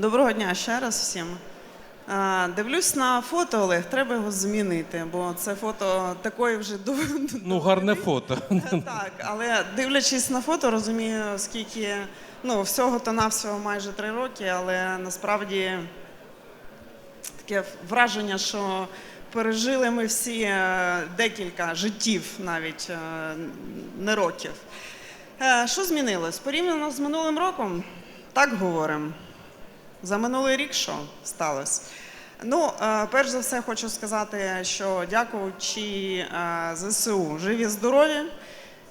Доброго дня ще раз всім. Дивлюсь на фото, Олег, треба його змінити, бо це фото такої вже Ну, гарне фото. так, але дивлячись на фото, розумію, скільки ну, всього то навсього майже три роки, але насправді таке враження, що пережили ми всі е, декілька життів, навіть е, не років. Е, Що змінилось? Порівняно з минулим роком, так говоримо. За минулий рік що сталося? Ну, е, перш за все, хочу сказати, що дякуючи е, ЗСУ, живі здорові,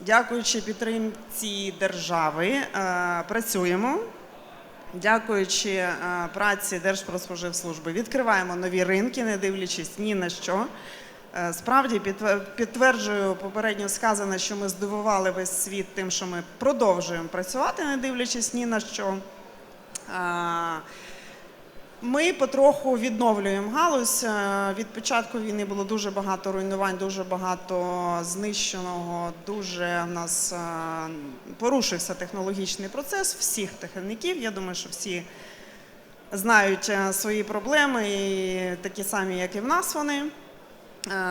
дякуючи підтримці держави, е, працюємо. Дякуючи праці Держпродспоживслужби, відкриваємо нові ринки, не дивлячись ні на що. Справді підтверджую попередньо сказане, що ми здивували весь світ тим, що ми продовжуємо працювати, не дивлячись ні на що. Ми потроху відновлюємо галузь. Е, Від початку війни було дуже багато руйнувань, дуже багато знищеного. Дуже в нас е, порушився технологічний процес всіх техніків. Я думаю, що всі знають е, свої проблеми, і такі самі, як і в нас вони.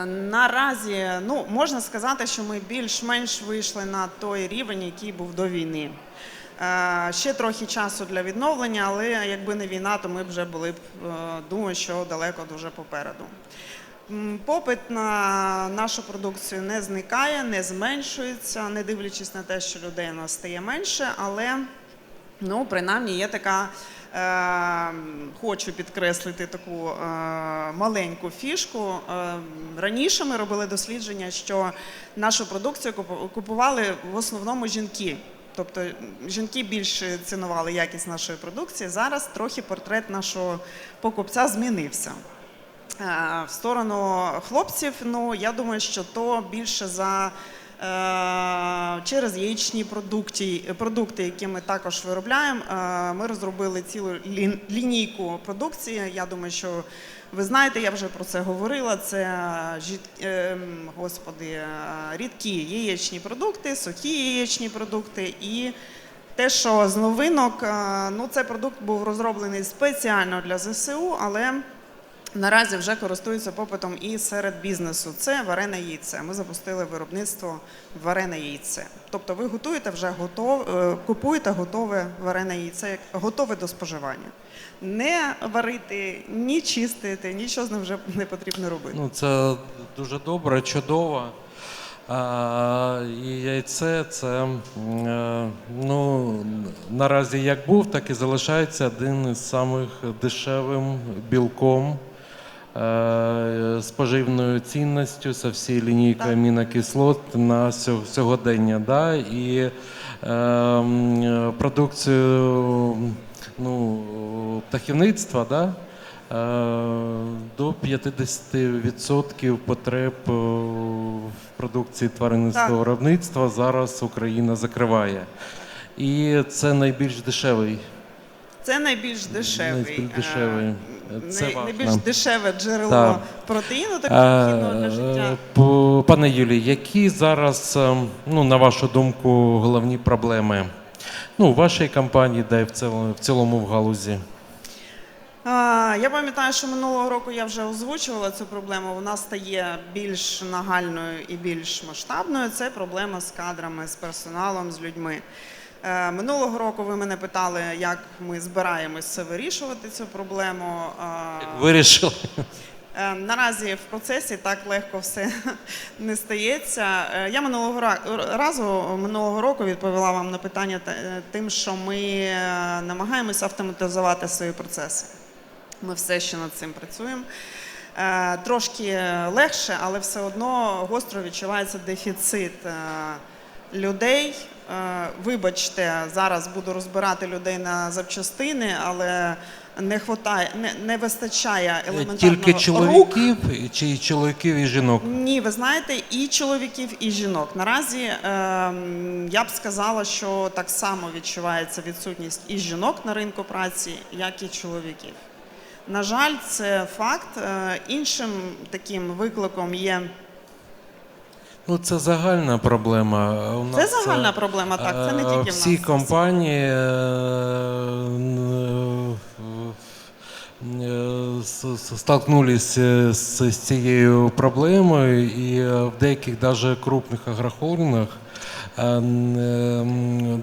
Наразі ну, можна сказати, що ми більш-менш вийшли на той рівень, який був до війни. Е, Ще трохи часу для відновлення, але якби не війна, то ми вже були б, е, думаю, що далеко дуже попереду. Попит на нашу продукцію не зникає, не зменшується, не дивлячись на те, що людей у нас стає менше, але Ну, принаймні, є така. Е, хочу підкреслити таку маленьку фішку. Раніше ми робили дослідження, що нашу продукцію купували в основному жінки. Тобто жінки більше цінували якість нашої продукції. Зараз трохи портрет нашого покупця змінився. Е, В сторону хлопців, ну я думаю, що то більше за е, через яєчні продукти, продукти, які ми також виробляємо. Е, Ми розробили цілу лінійку продукції. Я думаю, що ви знаєте, я вже про це говорила. Це жіт- е, господи, е, рідкі яєчні продукти, сухі яєчні продукти і. Те, що з новинок, е, ну цей продукт був розроблений спеціально для ЗСУ, але наразі вже користується попитом і серед бізнесу. Це варене яйце. Ми запустили виробництво варене яйце. Тобто ви готуєте вже готове, купуєте готове варене яйце, готове до споживання. Не варити, ні чистити, нічого з ним вже не потрібно робити. Ну, це дуже добре, чудово. А, і яйце це е, ну, наразі як був, так і залишається один із самих дешевим білком. Е, З поживною цінністю, со всією лінійкою амінокислот на сьогодення. Да? І е, продукцію ну, птахівництва, да? Е, До 50% потреб е, в продукції тваринницького Так. виробництва зараз Україна закриває. І це найбільш дешевий. Це найбільш дешевий, Найбільш дешевий. е, Це най- найбільш дешеве джерело Так. протеїну, так необхідного для Е, життя. Пане Юлі, які зараз, е, ну, на вашу думку, головні проблеми ну, у вашій компанії, да цілому, в цілому в галузі? Я пам'ятаю, що минулого року я вже озвучувала цю проблему. Вона стає більш нагальною і більш масштабною. Це проблема з кадрами, з персоналом, з людьми. Е, Минулого року ви мене питали, як ми збираємося вирішувати цю проблему. Вирішили. Е, Наразі в процесі так легко все не стається. Е, Я минулого разу минулого року відповіла вам на питання е, тим, що ми е, намагаємося автоматизувати свої процеси. Ми все ще над цим працюємо. Е, Трошки легше, але все одно гостро відчувається дефіцит е, людей. Е, Вибачте, зараз буду розбирати людей на запчастини, але не хватає, не, не вистачає елементарного Тільки рук. чоловіків чи чоловіків і жінок? Ні, ви знаєте, і чоловіків, і жінок. Наразі ем, я б сказала, що так само відчувається відсутність і жінок на ринку праці, як і чоловіків. На жаль, це факт. Е, Іншим таким викликом є Ну, це загальна проблема. У це нас, загальна е, проблема. Так, це не е, тільки в нас. всі компанії е, н- с- с- столкнулись з, цією проблемою, і в деяких даже крупних агрохолдингах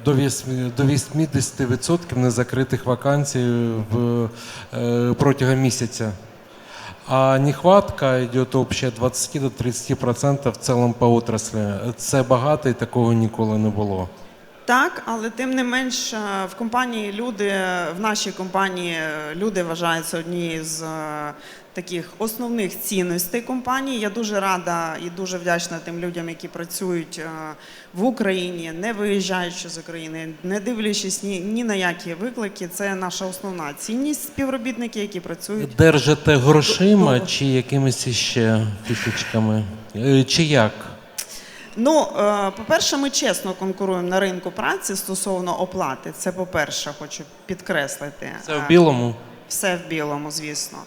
до вісьмі- до 80% незакритих вакансій протягом місяця. А нехватка йде общая 20 до 30% в цілому по отраслі. Це багато і такого ніколи не було. Так, але тим не менш е, в компанії люди, в нашій компанії люди вважаються однією з е, таких основних цінностей компанії. Я дуже рада і дуже вдячна тим людям, які працюють е, в Україні, не виїжджаючи з України, не дивлячись ні, ні на які виклики. Це наша основна цінність співробітники, які працюють. Держите грошима Добре. чи якимись іще фішечками? Е, Чи як? Ну, е, по-перше, ми чесно конкуруємо на ринку праці стосовно оплати. Це по-перше, хочу підкреслити. Це в білому? Все в білому, звісно.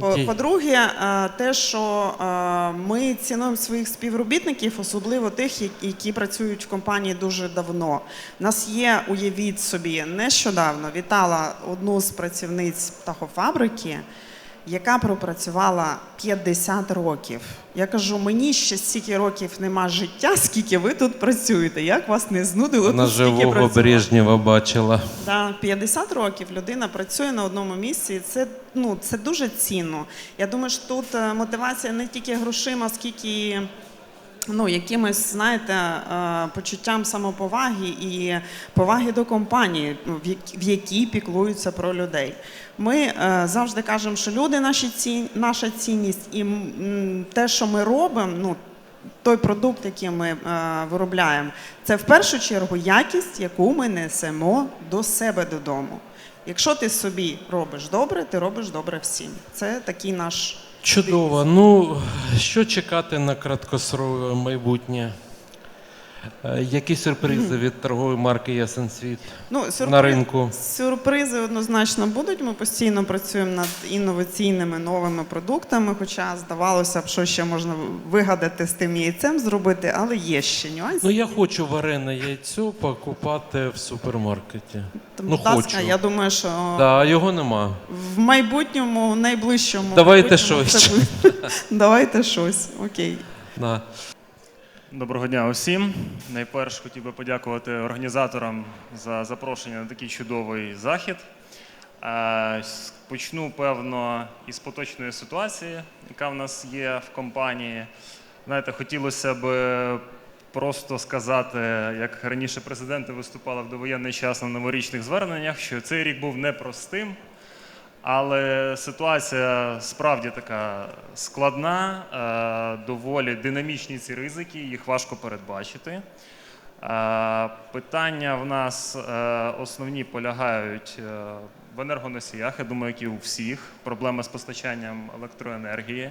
Окей. По-друге, е, те, що е, ми цінуємо своїх співробітників, особливо тих, які працюють в компанії дуже давно. У нас є, уявіть собі, нещодавно вітала одну з працівниць птахофабрики, яка пропрацювала 50 років. Я кажу, мені ще стільки років нема життя, скільки ви тут працюєте. Як вас не знудило Вона тут стільки живого працювати? Брежнєва бачила. Да, 50 років людина працює на одному місці. і Це ну це дуже цінно. Я думаю, що тут е, мотивація не тільки грошима, скільки ну якимось, знаєте, е, почуттям самоповаги і поваги до компанії, в якій піклуються про людей. Ми е, завжди кажемо, що люди наші ці, наша цінність, і те, що ми робимо, ну той продукт, який ми е, виробляємо, це в першу чергу якість, яку ми несемо до себе додому. Якщо ти собі робиш добре, ти робиш добре всім. Це такий наш Чудово. Ну, що чекати на краткосрокове майбутнє? Е, Які сюрпризи від торгової марки Ясен Світ ну, на ринку? Сюрпризи однозначно будуть. Ми постійно працюємо над інноваційними новими продуктами. Хоча здавалося б, що ще можна вигадати з тим яйцем зробити, але є ще нюанси. Ну, я хочу варене яйцо покупати в супермаркеті. Тому, ну, ласка, хочу. я думаю, що Да, його нема. в майбутньому, в найближчому Давайте майбутньому щось. це. Давайте щось. Окей. Да. Доброго дня усім. Найперш хотів би подякувати організаторам за запрошення на такий чудовий захід. Е, Почну, певно, із поточної ситуації, яка в нас є в компанії. Знаєте, хотілося б просто сказати, як раніше президенти виступали в довоєнний час на новорічних зверненнях, що цей рік був непростим. Але ситуація справді така складна, е, доволі динамічні ці ризики, їх важко передбачити. Е, Питання в нас е, основні полягають в енергоносіях, я думаю, як і у всіх, проблеми з постачанням електроенергії.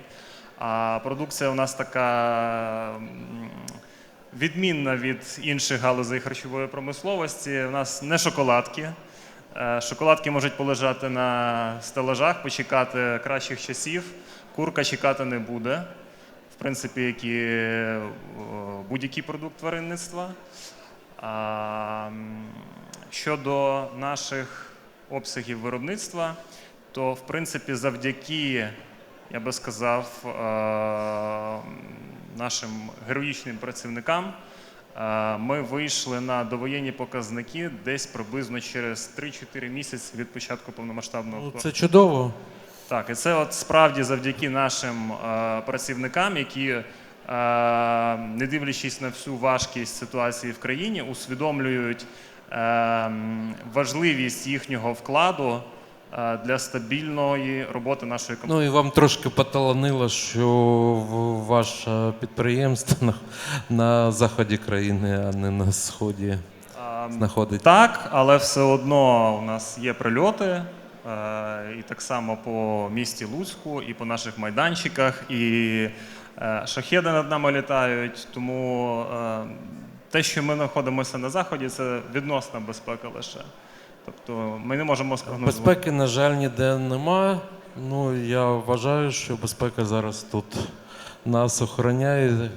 А продукція у нас така відмінна від інших галузей харчової промисловості. У нас не шоколадки. Е, Шоколадки можуть полежати на стелажах, почекати кращих часів. Курка чекати не буде. В принципі, як і е, будь-який продукт тваринництва. Щодо наших обсягів виробництва, то в принципі завдяки, я би сказав, е, нашим героїчним працівникам ми вийшли на довоєнні показники десь приблизно через 3-4 місяці від початку повномасштабного Ну, вторгнення. це чудово. Так, і це от справді завдяки нашим е, працівникам, які, е, не дивлячись на всю важкість ситуації в країні, усвідомлюють е, важливість їхнього вкладу е, для стабільної роботи нашої компанії. Ну і вам трошки поталанило, що ваше підприємство на, на заході країни, а не на сході А, знаходиться. Так, але все одно у нас є прильоти. е, І так само по місті Луцьку, і по наших майданчиках, і е, шахеди над нами літають. Тому е, те, що ми знаходимося на заході, це відносна безпека лише. Тобто ми не можемо спрогнозувати. Безпеки, на жаль, ніде нема. Ну, я вважаю, що безпека зараз тут нас охороняє е,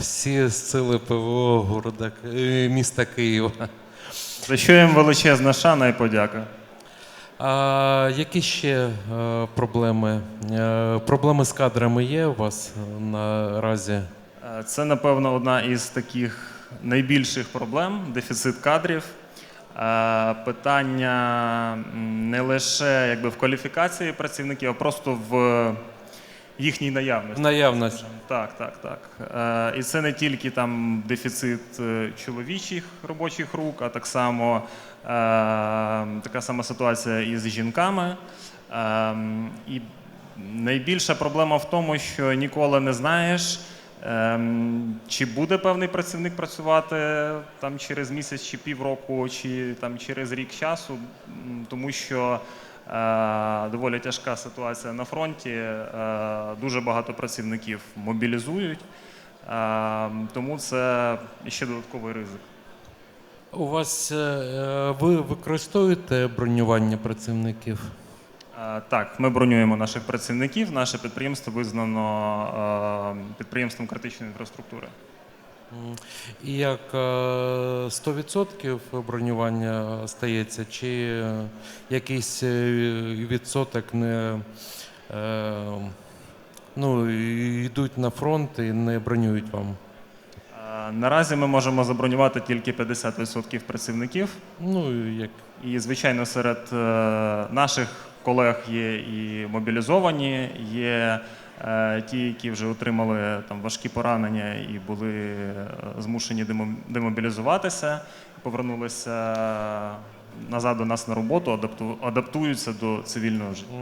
всі сили ПВО города, е, міста Києва. За що їм величезна шана і подяка. А, які ще е, проблеми? Е, проблеми з кадрами є у вас наразі? Це, напевно, одна із таких найбільших проблем дефіцит кадрів. Е, Питання не лише якби, в кваліфікації працівників, а просто в їхній наявності. Наявність. Так, так, так. Е, І це не тільки там дефіцит е, чоловічих робочих рук, а так само така сама ситуація і з жінками. Е, І найбільша проблема в тому, що ніколи не знаєш, е, чи буде певний працівник працювати там через місяць чи півроку, чи там через рік часу, тому що Е, Доволі тяжка ситуація на фронті. е, Дуже багато працівників мобілізують, е, тому це ще додатковий ризик. У вас е, е, ви використовуєте бронювання працівників? Е, Так, ми бронюємо наших працівників. Наше підприємство визнано е, підприємством критичної інфраструктури. І як е, 100% бронювання стається, чи е, якийсь е, відсоток не е, ну, йдуть на фронт і не бронюють вам? Е, Наразі ми можемо забронювати тільки 50% працівників. Ну, як І, звичайно, серед е, наших колег є і мобілізовані, є е, ті, які вже отримали там важкі поранення і були е, змушені демобілізуватися, повернулися назад до нас на роботу, адаптуються до цивільного життя.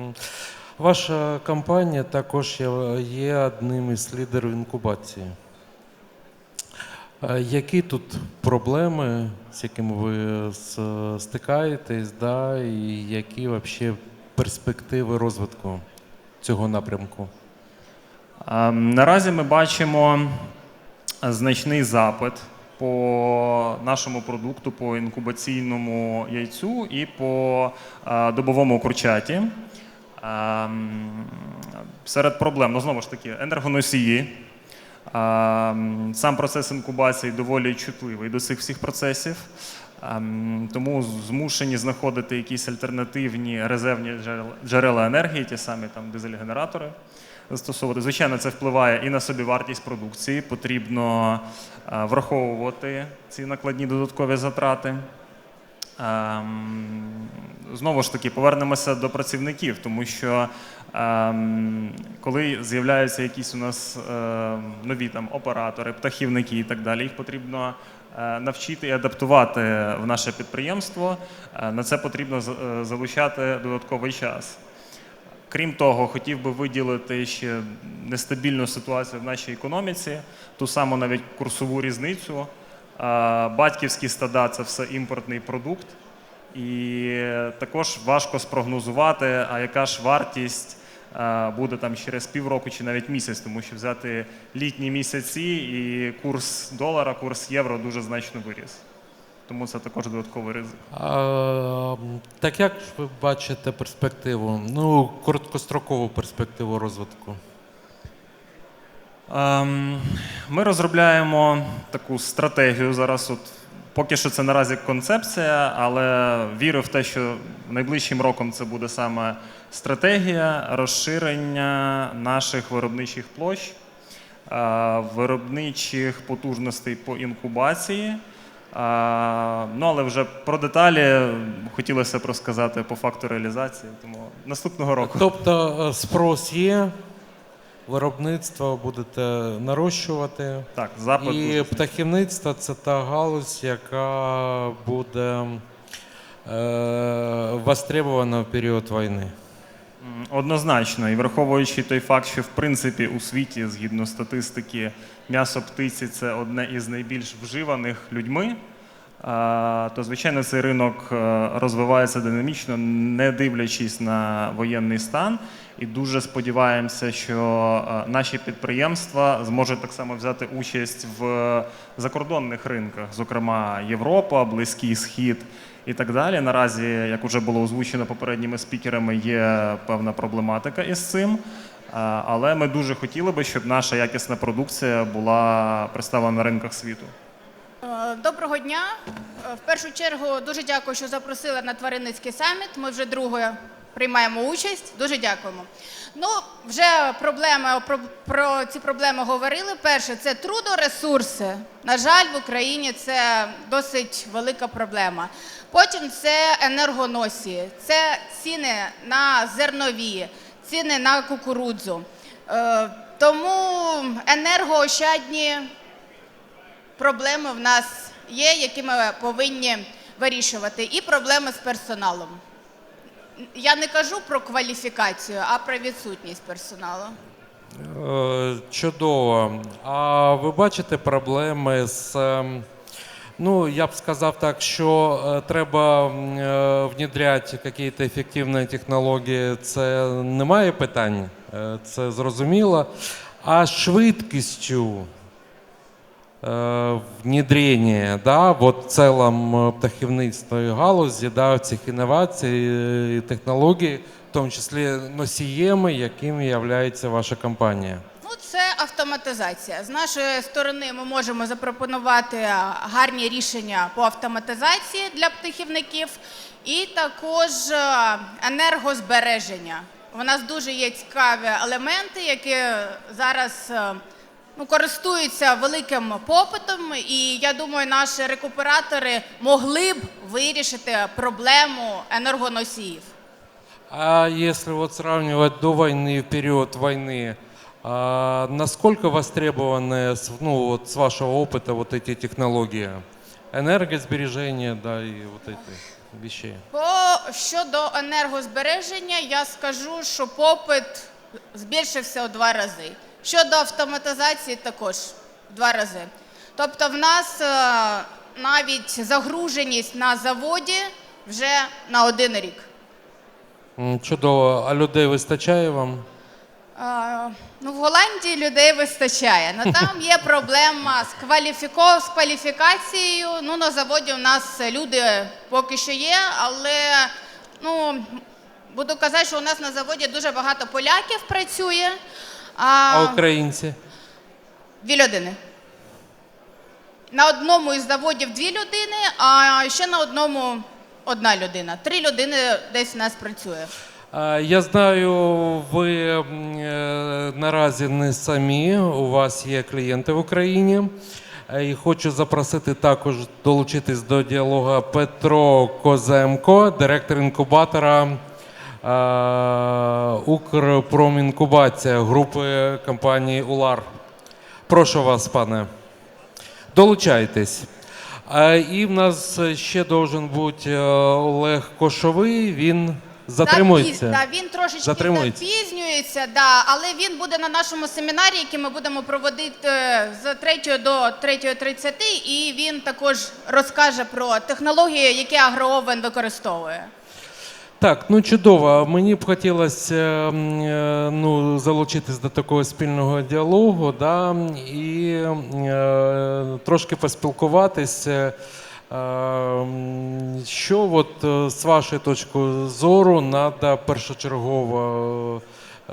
ваша компанія також є- одним із лідерів інкубації. Е, Які тут проблеми, з якими ви стикаєтесь, да, і які взагалі перспективи розвитку цього напрямку? Наразі ми бачимо значний запит по нашому продукту, по інкубаційному яйцю і по добовому курчаті. Серед проблем, ну знову ж таки, енергоносії. Сам процес інкубації доволі чутливий до цих всіх процесів. А, м, Тому змушені знаходити якісь альтернативні резервні джерела- енергії, ті самі там дизель-генератори застосовувати. Звичайно, це впливає і на собівартість продукції. Потрібно е, враховувати ці накладні додаткові затрати. Ем, Знову ж таки, повернемося до працівників, тому що ем, коли з'являються якісь у нас ем, нові там оператори, птахівники і так далі, їх потрібно е, навчити і адаптувати в наше підприємство. Е, На це потрібно е, залучати додатковий час. Крім того, хотів би виділити ще нестабільну ситуацію в нашій економіці, ту саму навіть курсову різницю. Батьківські стада це все імпортний продукт, і також важко спрогнозувати, а яка ж вартість буде там через півроку чи навіть місяць, тому що взяти літні місяці і курс долара, курс євро дуже значно виріс. Тому це також додатковий ризик. А, так як ви бачите перспективу? Ну, короткострокову перспективу розвитку? Ем, Ми розробляємо таку стратегію зараз. От поки що це наразі концепція, але вірю в те, що найближчим роком це буде саме стратегія розширення наших виробничих площ, е, виробничих потужностей по інкубації. Ну, але вже про деталі хотілося б розказати по факту реалізації, тому наступного року. Тобто е, спрос є, виробництво будете нарощувати. Так, запит І дуже птахівництво це та галузь, яка буде е, востребована в період війни. М, Однозначно, і враховуючи той факт, що в принципі у світі, згідно статистики, м'ясо птиці це одне із найбільш вживаних людьми, то звичайно цей ринок е, розвивається динамічно, не дивлячись на воєнний стан. І дуже сподіваємося, що е, наші підприємства зможуть так само взяти участь в закордонних ринках, зокрема Європа, Близький Схід і так далі. Наразі, як вже було озвучено попередніми спікерами, є певна проблематика із цим. Але ми дуже хотіли би, щоб наша якісна продукція була представлена на ринках світу. Е, Доброго дня. Е, В першу чергу дуже дякую, що запросили на тваринницький саміт. Ми вже друге приймаємо участь. Дуже дякуємо. Ну, вже проблеми про, про ці проблеми говорили. Перше, це трудоресурси. На жаль, в Україні це досить велика проблема. Потім це енергоносії, це ціни на зернові, ціни на кукурудзу. Е, тому енергоощадні проблеми в нас є, які ми повинні вирішувати, і проблеми з персоналом. Я не кажу про кваліфікацію, а про відсутність персоналу. Е, Чудово. А ви бачите проблеми з. ем, Ну, я б сказав так, що е, треба е, внедряти якісь ефективні технології, це немає питань, е, це зрозуміло. А швидкістю е, внедрення, да, вот в цілому птахівництві галузі, да, цих інновацій е, і технологій, в тому числі носієми, якими є ваша компанія. Ну, це автоматизація. З нашої сторони ми можемо запропонувати гарні рішення по автоматизації для птахівників і також е, енергозбереження. У нас дуже є цікаві елементи, які зараз е, ну, користуються великим попитом, і я думаю, наші рекуператори могли б вирішити проблему енергоносіїв. А если вот сравнивать до войны и в период войны, а насколько востребованы, с- ну, вот с вашего опыта, вот эти технологии? Энергосбережение, да, и вот эти вещи. По щодо енергозбереження, я скажу, що попит збільшився у два рази. Щодо автоматизації, також в два рази. Тобто, в нас е, навіть загруженість на заводі вже на один рік. Чудово. А людей вистачає вам? Е, Ну, в Голландії людей вистачає. але там є проблема з, кваліфіко... з кваліфікацією. Ну, на заводі у нас люди поки що є, але ну, буду казати, що у нас на заводі дуже багато поляків працює. А українці? дві людини. На одному із заводів дві людини, а ще на одному одна людина. Три людини десь у нас працює. Я знаю, ви е, наразі не самі, у вас є клієнти в Україні. І хочу запросити також долучитись до діалогу Петро Коземко, директор інкубатора Укрпромінкубація групи компанії Улар. Прошу вас, пане. Долучайтесь. А, І в нас ще должен бути е, Олег Кошовий. Він затримується. Так, він, трошечки Затримується. запізнюється, да, але він буде на нашому семінарі, який ми будемо проводити е, з 3 до 3.30, і він також розкаже про технології, які агроовен використовує. Так, ну чудово. Мені б хотілося е, ну, залучитись до такого спільного діалогу, да, і е, трошки поспілкуватися. Е, Що от, е, з вашої точки зору треба першочергово е,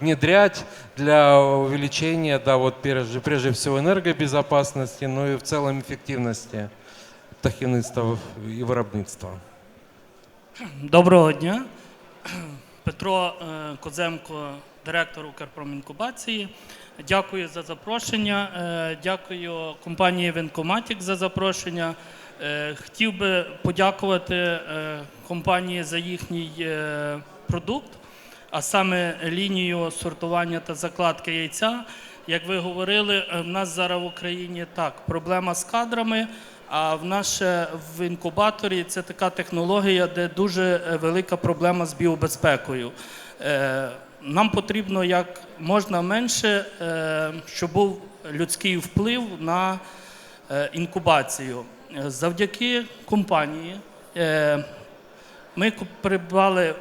внедрять для увеличения, да, вот прежде, прежде всего ну и в целом эффективности птахівництва і виробництва. Доброго дня. Петро е, Коземко, директор Укрпромінкубації. Дякую за запрошення. Е, Дякую компанії Венкоматік за запрошення. Е, Хотів би подякувати компанії за їхній продукт, а саме лінію сортування та закладки яйця. Як ви говорили, в нас зараз в Україні так, проблема з кадрами. А в нас в інкубаторі це така технологія, де дуже е, велика проблема з біобезпекою. Е, Нам потрібно як можна менше, е, щоб був людський вплив на інкубацію. Завдяки компанії ми придбали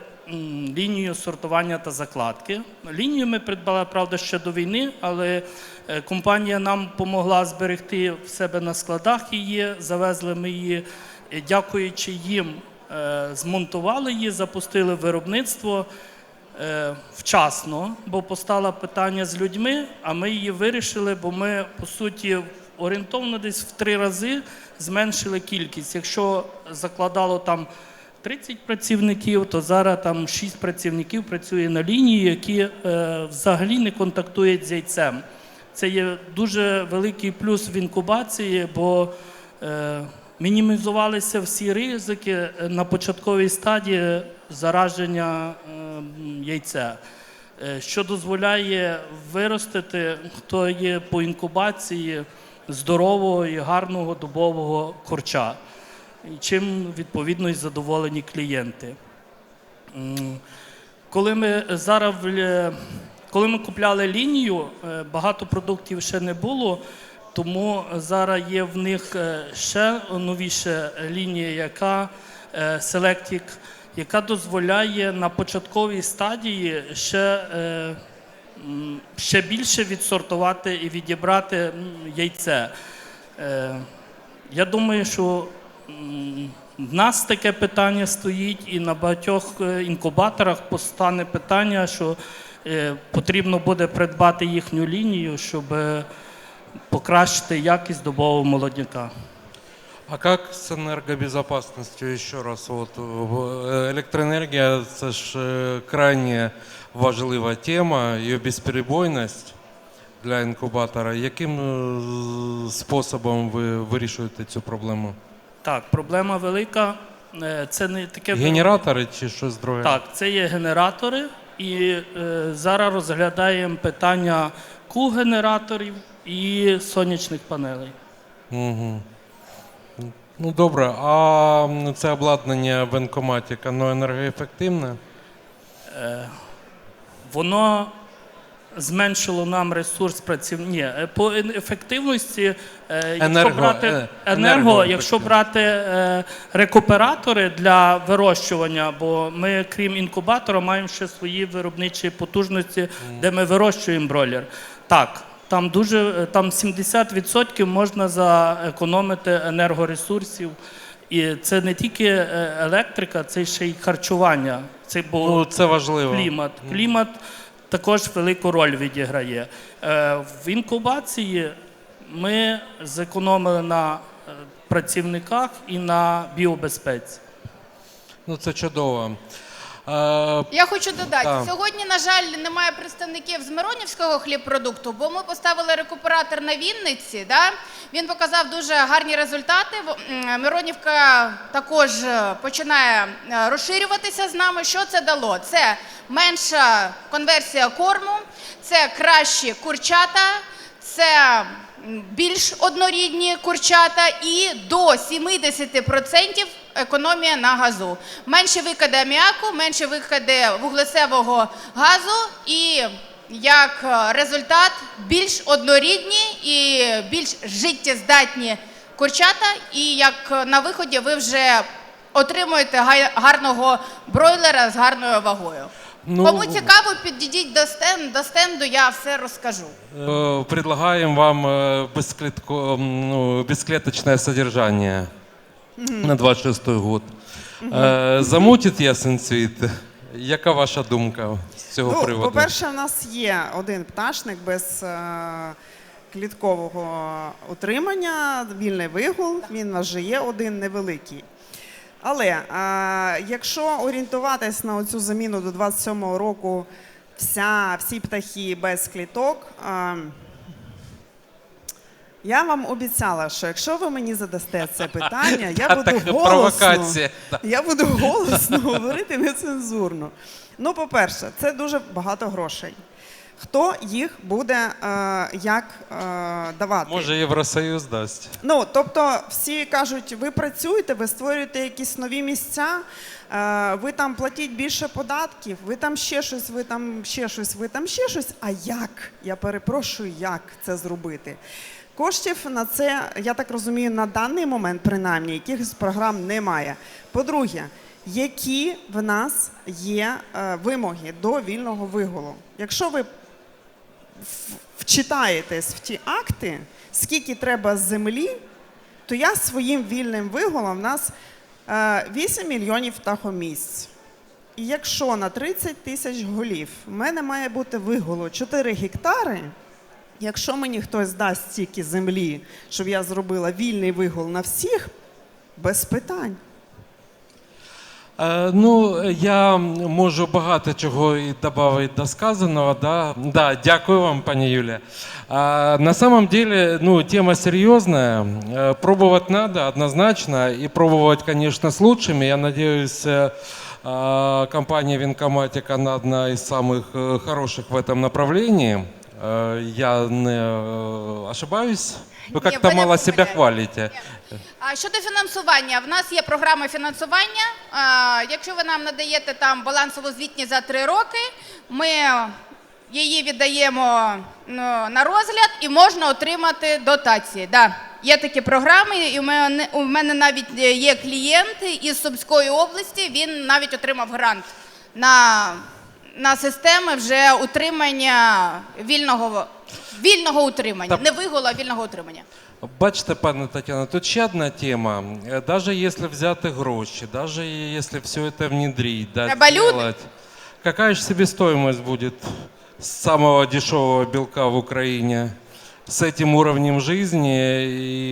лінію сортування та закладки. Лінію ми придбали, правда, ще до війни, але компанія нам допомогла зберегти в себе на складах її. Завезли ми її, дякуючи їм, е, змонтували її, запустили виробництво е, вчасно, бо постало питання з людьми, а ми її вирішили, бо ми, по суті, орієнтовно десь в три рази зменшили кількість. Якщо закладало там 30 працівників, то зараз там 6 працівників працює на лінії, які е, взагалі не контактують з яйцем. Це є дуже великий плюс в інкубації, бо е, мінімізувалися всі ризики е, на початковій стадії зараження е, яйця, е, що дозволяє виростити, хто є по інкубації здорового і гарного дубового корча, чим відповідно і задоволені клієнти. Коли ми зараз коли ми купляли лінію, е, багато продуктів ще не було, тому зараз є в них е, ще новіша лінія, яка е, Selectic, яка дозволяє на початковій стадії ще, ще більше відсортувати і відібрати яйце. Я думаю, що в нас таке питання стоїть, і на багатьох інкубаторах постане питання, що потрібно буде придбати їхню лінію, щоб е, покращити якість добового молодняка. А как с энергобезопасностью еще раз? Вот в- електроенергія це ж е, крайне важлива тема, її безперебойність для інкубатора. Яким е, способом ви вирішуєте цю проблему? Так, проблема велика. Е, Це не таке Генератори чи щось друге? Так, це є генератори, і е, зараз розглядаємо питання ку-генераторів і сонячних панелей. Угу. Ну добре, а це обладнання в воно енергоефективне? Воно зменшило нам ресурс працівників. Ні, е, по ефективності, е, якщо Енерго- брати е, енерго, якщо брати е, рекуператори для вирощування, бо ми, крім інкубатора, маємо ще свої виробничі потужності, де ми вирощуємо бройлер. Так. Там дуже там 70% можна заекономити енергоресурсів. І це не тільки електрика, це ще й харчування. Це бо Ну, це важливо. клімат. Клімат також велику роль відіграє. Е, В інкубації ми зекономили на е, працівниках і на біобезпеці. Ну це чудово. Е, Я хочу додати, Так. сьогодні, на жаль, немає представників з Миронівського хлібпродукту, бо ми поставили рекуператор на Вінниці. Да? Він показав дуже гарні результати. Миронівка також е, починає е, розширюватися з нами. Що це дало? Це менша конверсія корму, це кращі курчата, це більш однорідні курчата і до 70% економія на газу. Менше викиди аміаку, менше викиди вуглецевого газу і як е, результат більш однорідні і більш життєздатні курчата. І як е, на виході ви вже отримуєте гарного бройлера з гарною вагою. Ну, Кому цікаво, підійдіть до стенду, до стенду, я все розкажу. Э, Предлагаем вам м, ну, бесклеточное содержание на 26 год. Е, Замутить ясен світ. Яка ваша думка з цього Ну, приводу? по-перше, в нас є один пташник без е, кліткового утримання, вільний вигул. Він у нас вже є один невеликий. Але е, якщо орієнтуватись на цю заміну до 27-го року, вся, всі птахи без кліток. е, я вам обіцяла, що якщо ви мені задасте це питання, я буду так, голосно, я буду голосно говорити нецензурно. Ну, по-перше, це дуже багато грошей. Хто їх буде е, як е, давати? Може, Євросоюз дасть. Ну, тобто, всі кажуть, ви працюєте, ви створюєте якісь нові місця, е, ви там платіть більше податків, ви там ще щось, ви там ще щось, ви там ще щось. А як? Я перепрошую, як це зробити? Коштів на це, я так розумію, на даний момент, принаймні, якихось програм немає. По-друге, які в нас є е, вимоги до вільного вигулу? Якщо ви вчитаєтесь в ті акти, скільки треба землі, то я своїм вільним вигулом в нас е, 8 мільйонів птахомісць. І якщо на 30 тисяч голів в мене має бути вигулу 4 гектари, Якщо мені хтось дасть стільки землі, щоб я зробила вільний вигул на всіх, без питань. Е, Ну, я можу багато чого і додати до сказаного. Да? Да, дякую вам, пані Юлія. А, на самом деле, ну, тема серьезная. Э, Пробовать надо однозначно. И пробовать, конечно, с лучшими. Я надеюсь, э, а, компания Винкоматик, она одна из самых э, хороших в этом направлении. Э, Я не э, ошибаюсь? Вы Ні, как-то ви не мало себя помиляєтесь. хвалите. А щодо фінансування, в нас є програма фінансування. А, Якщо ви нам надаєте там балансову звітність за три роки, ми її віддаємо ну, на розгляд і можна отримати дотації. Да. Є такі програми, і у мене, у мене навіть е, є клієнт із Сумської області, він навіть отримав грант на, на системи вже утримання вільного, вільного утримання. Та- Не вигула, а вільного утримання. Бачите, пане Тетяна, тут ще одна тема. Е, Даже если взяти гроші, даже если все это внедрить, да, Треба люди. сделать, какая же себестоимость будет самого дешевого белка в Украине с этим уровнем жизни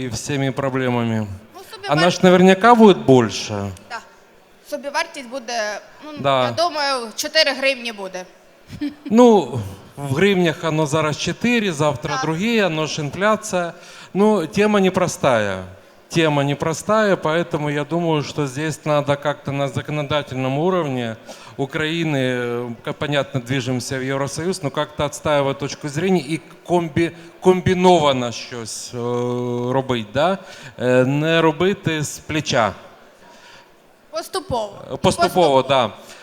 и всеми проблемами? Ну, собі Она ж наверняка будет больше Так. Собівартість буде, ну, Да. я думаю, 4 гривні буде. Ну, в гривнях оно зараз 4, завтра Да. другие, оно ж инфляция. Ну, тема непростая. Тема непростая, поэтому я думаю, что здесь надо как-то на законодательном уровне Украины, э, как понятно, движемся в Евросоюз, но как-то отстаивать точку зрения и комбі, комбіновано щось е, робити, да? Е, не робити з плеча. Поступово. Поступово, так. Да.